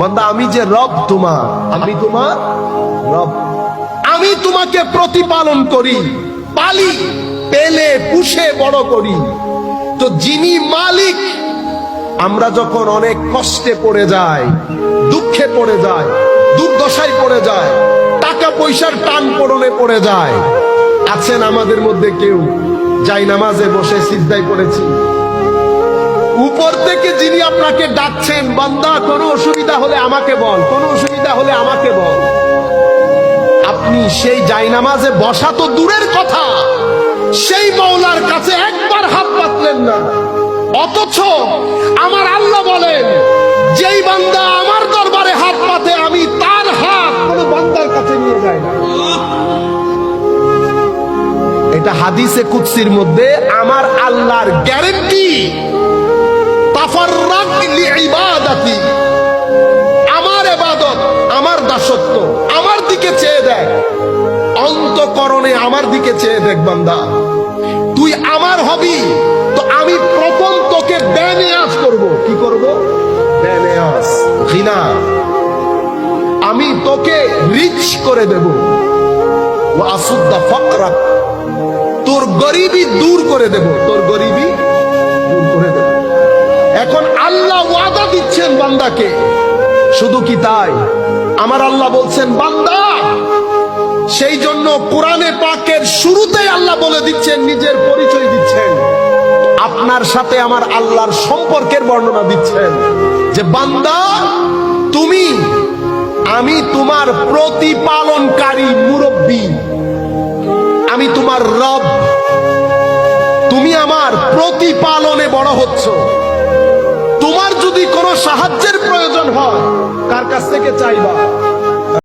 বান্দা, আমি যে রব তোমার, আমি তোমার রব। আমি তোমাকে প্রতিপালন করি, পালি, পেলে, পুষে, বড় করি। তো যিনি মালিক, আমরা যখন অনেক কষ্টে পড়ে যাই, দুঃখে পড়ে যায় দুর্দশায় পড়ে যায় টাকা পয়সার টান পড়নে পড়ে যায় আছেন আমাদের মধ্যে কেউ, যাই নামাজে বসে সিদ্ধাই পড়েছি। থেকে যিনি আপনাকে ডাকছেন, বান্দা, কোনো অসুবিধা হলে আমাকে বল, কোনো অসুবিধা হলে আমাকে বল। আপনি সেই জায়নামাজে বসা তো দূরের কথা, সেই মৌলার কাছে একবার হাত পাতলেন না। অথচ আমার আল্লাহ বলেন, যেই বান্দা আমার দরবারে হাত পাতে, আমি তার হাত কোনো বান্দার কাছে নিয়ে যাই না। এটা হাদিসে কুৎসির মধ্যে আমার আল্লাহর গ্যারেন্টি আমার এবাদত, আমার দাসত্ব, আমার দিকে চেয়ে দেখ। অন্তকরণে আমার দিকে চেয়ে দেখ বান্দা। তুই আমার হবি, তো আমি প্রথম তোকে ব্যানিয়াস করব। কি করব? আমি তোকে রিচ করে দেব। আসুদ্দা ফকরা, তোর গরিবি দূর করে দেব। তোর গরিবি এখন আল্লাহ ওয়াদা দিচ্ছেন বান্দাকে। শুধু কি তাই? আমার আল্লাহ বলছেন, বান্দা সেই জন্য কোরআনে পাকের শুরুতেই আল্লাহ বলে দিচ্ছেন, নিজের পরিচয় দিচ্ছেন। আপনার সাথে আমার আল্লাহর সম্পর্কের বর্ণনা দিচ্ছেন যে, বান্দা, তুমি, আমি তোমার প্রতিপালনকারী মুরব্বী। আমি তোমার রব। তুমি আমার প্রতিপালনে বড় হচ্ছ। যদি কোনো সাহায্যের প্রয়োজন হয় কার কাছ থেকে চাইবা?